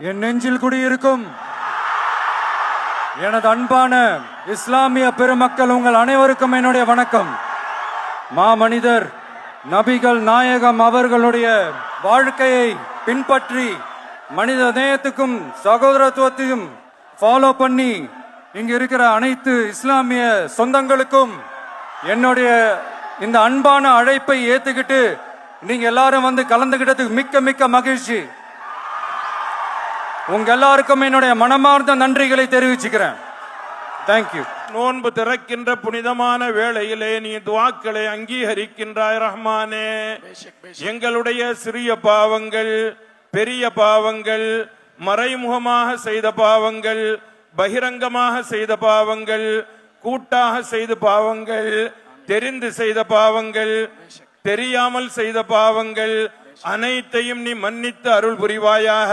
என் நெஞ்சில் குடியிருக்கும் எனது அன்பான இஸ்லாமிய பெருமக்கள் உங்கள் அனைவருக்கும் என்னுடைய வணக்கம். மாமனிதர் நபிகள் நாயகம் அவர்களுடைய வாழ்க்கையை பின்பற்றி மனித நேயத்துக்கும் சகோதரத்துவத்தையும் ஃபாலோ பண்ணி இங்க இருக்கிற அனைத்து இஸ்லாமிய சொந்தங்களுக்கும் என்னுடைய இந்த அன்பான அழைப்பை ஏத்துக்கிட்டு நீங்க எல்லாரும் வந்து கலந்துகிட்டதுக்கு மிக்க மிக்க மகிழ்ச்சி. உங்க எல்லாருக்கும் என்னுடைய மனமார்ந்த நன்றிகளை தெரிவிச்சுக்கிறேன். தேங்க்யூ நோன்பு திறக்கின்ற புனிதமான வேளையிலே நீ துவாக்களை அங்கீகரிக்கின்றாய் ரஹ்மானே. எங்களுடைய சிறிய பாவங்கள் பெரிய பாவங்கள் மறைமுகமாக செய்த பாவங்கள் பகிரங்கமாக செய்த பாவங்கள் கூட்டாக செய்த பாவங்கள் தெரிந்து செய்த பாவங்கள் தெரியாமல் செய்த பாவங்கள் அனைத்தையும் நீ மன்னித்து அருள் புரிவாயாக.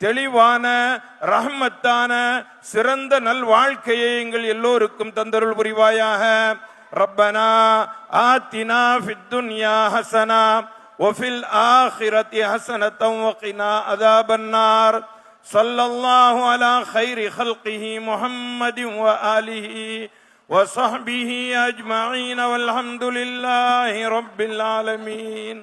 தெளிவான ரஹ்மத்தான சிறந்த நல் வாழ்க்கையை எங்கள் எல்லோருக்கும் தந்தருள் புரிவாயாக ரப்பனா ஆத்தினா ஃபித் துன்யா ஹசனா وفي الآخرة حسنة وقنا عذاب النار صلى الله على خير خلقه محمد وآله وصحبه أجمعين والحمد لله رب العالمين